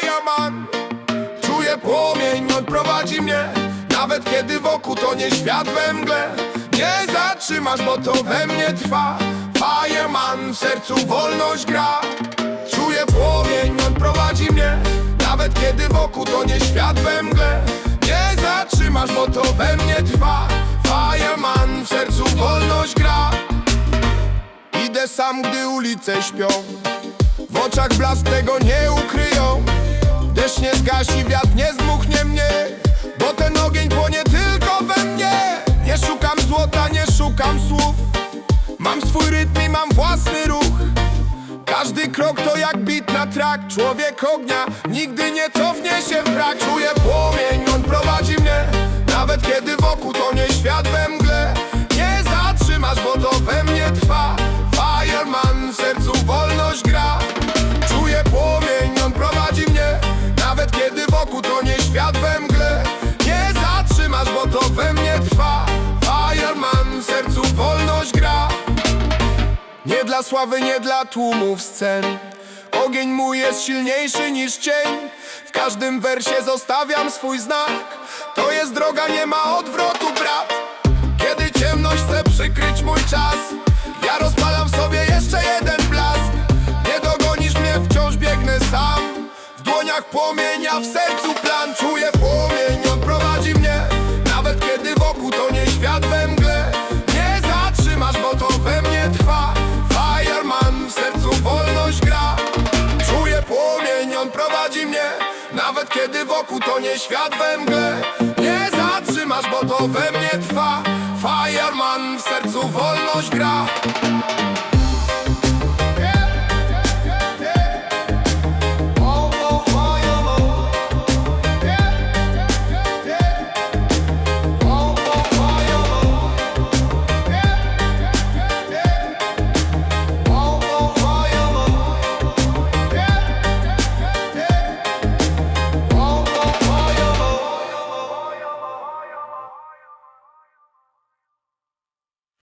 Fireman Czuję płomień, on prowadzi mnie. Nawet kiedy wokół to nie świat we mgle. Nie zatrzymasz, bo to we mnie trwa. Fireman, w sercu wolność gra. Czuję płomień, on prowadzi mnie. Nawet kiedy wokół to nie świat we mgle. Nie zatrzymasz, bo to we mnie trwa. Fireman, w sercu wolność gra. Idę sam, gdy ulice śpią. W oczach blask tego nie ukryją Deszcz nie zgasi, wiatr nie zdmuchnie mnie Bo ten ogień płonie tylko we mnie. Nie szukam złota, nie szukam słów. Mam swój rytm i mam własny ruch. Każdy krok to jak bit na trak. Człowiek ognia nigdy nie cofnie się w brak. Czuję płomień, świat we mgle. Nie zatrzymasz, bo to we mnie trwa. Fireman, w sercu wolność gra. Nie dla sławy, nie dla tłumów scen. Ogień mój jest silniejszy niż cień. W każdym wersie zostawiam swój znak. To jest droga, nie ma odwrotu, brat. Kiedy ciemność chce przykryć mój czas Dłoniach płomienia, w sercu plan Czuję płomień, on prowadzi mnie Nawet kiedy wokół to nie świat we mgle. Nie zatrzymasz, bo to we mnie trwa. Fireman, w sercu wolność gra. Czuję płomień, on prowadzi mnie Nawet kiedy wokół to nie świat we mgle. Nie zatrzymasz, bo to we mnie trwa. Fireman, w sercu wolność gra